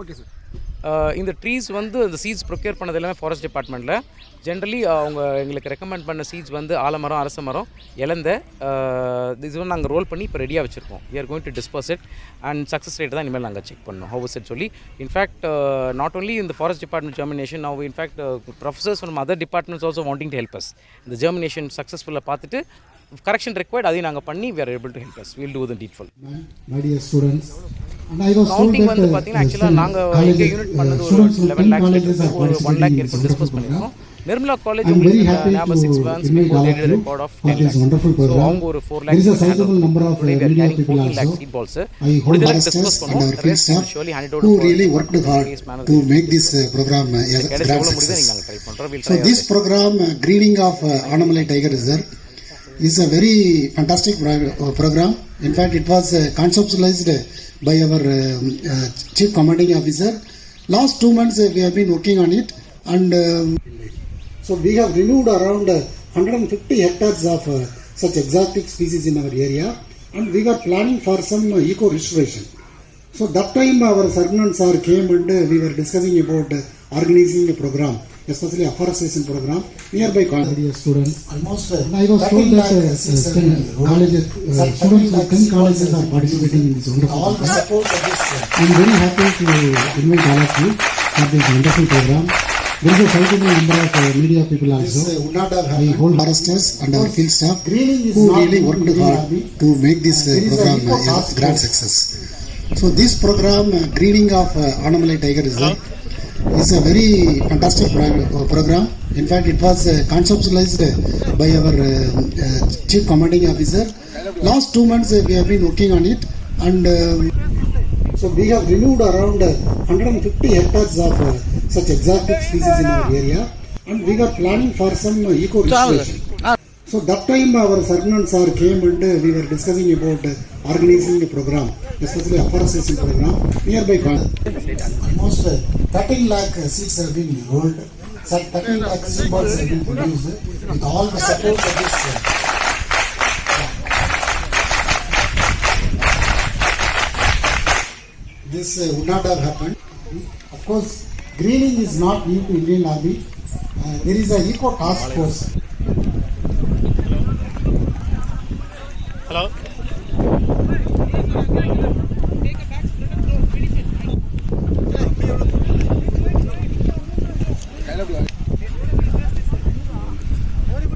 Okay sir இந்த trees வந்து இந்த சீட்ஸ் ப்ரொக்யூர் பண்ணது எல்லாமே ஃபாரஸ்ட் டிபார்ட்மெண்ட்டில் ஜென்ரலி அவங்க எங்களுக்கு ரெக்கமெண்ட் பண்ண சீட்ஸ் வந்து ஆலமரம் அரச மரம் இலந்த இது வந்து நாங்கள் ரோல் பண்ணி இப்போ ரெடியாக வச்சுருக்கோம். We are going to dispose it and success rate தான் இனிமேல் நாங்கள் செக் பண்ணோம் ஹவு செட் சொல்லி. இன்ஃபேக்ட் நாட் ஓன்லி இந்த forest department germination now in fact professors from other departments also wanting to help us இந்த ஜெர்மினேஷன் சக்ஸஸ்ஃபுல்லாக பார்த்துட்டு correction required அதையும் நாங்கள் பண்ணி we are able to help us we'll do then dutiful students counting வந்து பார்த்தீங்கன்னா ஆக்சுவலாக நாங்கள் எங்கள் யூனிட் பண்ணது ஒரு லெவன் லேக்ஸ் ஒரு ஒன் லேக் இருக்கும் டிஸ்போஸ் பண்ணியிருக்கோம். நிர்மலா காலேஜ் அவங்க ஒரு four lakes program is a very fantastic program in fact it was conceptualized by our uh, um, uh, Chief Commanding Officer. Last two months uh, we have been working on it and um, so we have removed around 150 hectares of such exotic species in our area and we were planning for some eco restoration. So that time our Sargunan sir came and we were discussing about organizing a program. Especially afforestation program nearby college students. Almost And I was told that uh, uh, 10 colleges, uh, students from 10 colleges are participating in this wonderful all the program. support of this uh, I'm very happy to invite all of you for this wonderful program. There is a sizable number of uh, media people this also. uh, would not have hold foresters and our field staff who really worked to hard to make this uh, is a program uh, grand success. So this program, uh, Greening of uh, Annamalai Tiger Reserve, is a very fantastic uh, program. In fact, it was uh, conceptualized by our uh, Chief Commanding Officer. Last two months we have been working on it and so we have removed around uh, 150 hectares of such exotic species in our area and we are planning for some eco restoration. So that time our Sarnan sir came and we were discussing about organizing a program, especially afforestation program nearby. Almost 13 lakh seats have been rolled, 13 lakh symbols have been produced with all the support of this. This uh, would not have happened. Of course, greening is not new to Indian Army. Uh, there is an eco task force. Hello. Hello. Take a picture.